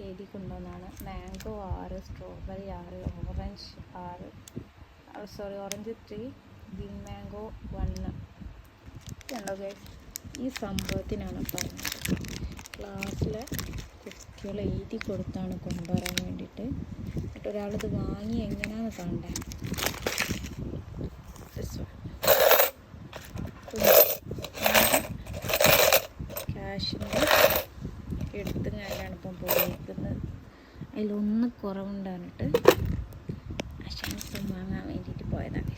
എഴുതിക്കൊണ്ടുവന്നാണ് mango ആറ് strawberry ആറ് orange ആറ്. Sorry orange three green mango one ഉണ്ടോ ഗൈസ് ഈ സംഭവത്തിനാണ് പറഞ്ഞത്. ക്ലാസ്സിൽ കുട്ടികൾ എഴുതി കൊടുത്താണ് കൊണ്ടുവരാൻ വേണ്ടിയിട്ട്. എന്നിട്ട് ഒരാളിത് വാങ്ങി എങ്ങനെയാണെന്ന് കണ്ടേ ഞാനാണ് ഇപ്പം പോയിരിക്കുന്നത് അതിലൊന്ന് കുറവുണ്ടായിട്ട് ആശാസം വാങ്ങാൻ വേണ്ടിയിട്ട് പോയതാണ്.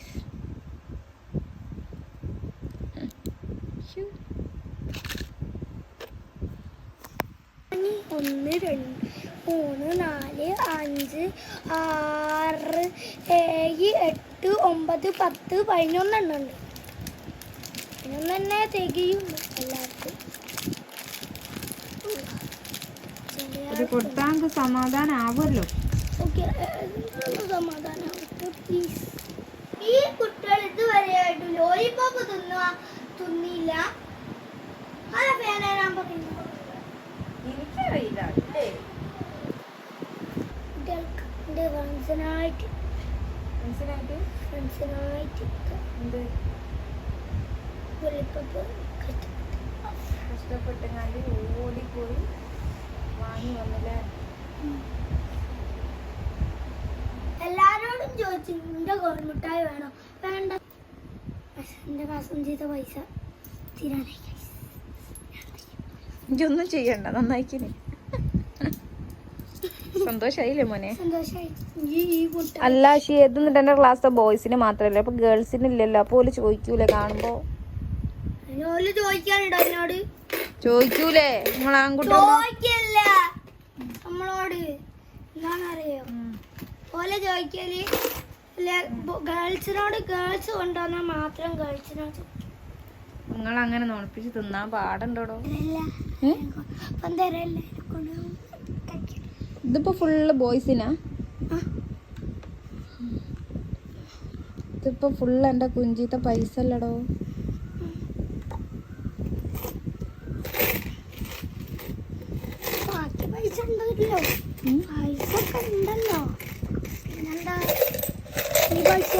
ഒന്ന് രണ്ട് മൂന്ന് നാല് അഞ്ച് ആറ് ഏഴ് എട്ട് ഒമ്പത് പത്ത് പതിനൊന്നെണ്ണം ഉണ്ട്. പതിനൊന്നെണ്ണേ തന്നെ തികയുള്ളൂ എല്ലാവർക്കും. ഇത് കൊടുത്താൽ നമുക്ക് സമാധാനം ആവുമല്ലോ ഓക്കെ സമാധാനം പ്ലീസ് ഈ കുട്ടികൾ ഇതുവരെയായിട്ട് ലോലിപോപ്പ് തിന്നുക തിന്നില്ല. അതെ ഫാനെ ഞാൻ പറയുന്നു എനിക്കറിയില്ല അല്ലേ? കുട്ടികൾക്ക് എന്റെ ഫ്രണ്ട്സിനായിട്ട് മനസ്സിലായിട്ട് ഫ്രണ്ട്സിനായിട്ട് എന്ത് ലോലിപോപ്പ് കഷ്ടപ്പെട്ടങ്ങാണ്ട് ഓടിപ്പോയി. വാങ്ങി വന്നില്ലേ എല്ലാരോടും ചോദിച്ചു നിന്റെ ഗോൾമുട്ടായി വേണോ? വേണ്ട. പക്ഷെ എന്റെ കസം ചെയ്ത പൈസ തീരാനായി. ഇതൊന്നും ചെയ്യണ്ട നന്നായിക്കിനി സന്തോഷായില്ലേ മോനെ? അല്ല ഷീ എന്നിട്ട് എന്റെ ക്ലാസ്സിലെ ബോയ്സിന് മാത്രല്ലേ അപ്പൊ ഗേൾസിന് ഇല്ലല്ലോ അപ്പൊ ഓൽ ചോദിക്കൂലേ കാണുമ്പോ? അതിനോൽ ചോദിക്കാനുണ്ടോ എന്നോട്. ചോദിക്കൂലേ? നിങ്ങൾ ആൺകുട്ടി ചോദിക്കല്ല. നമ്മളോട് എന്താണെന്നറിയോ? ഓലെ ചോദിക്കൽ ഗേൾസിനോട് ഗേൾസ് കൊണ്ടുവന്നാൽ മാത്രം ഗേൾസിനോട് നിങ്ങൾ അങ്ങനെ നോണിപ്പിച്ച് തിന്നാൻ പാടുണ്ടോടോ? ഇതിപ്പോ ഫുള്ള് ബോയ്സിനാ. ഇതിപ്പോ ഫുള്ള് എന്റെ കുഞ്ചിത്തെ പൈസ അല്ലടോ. പൈസ ഉണ്ടല്ലോ. പൈസ ഒക്കെ ഉണ്ടല്ലോ. പിന്നെന്താ? ഈ പൈസ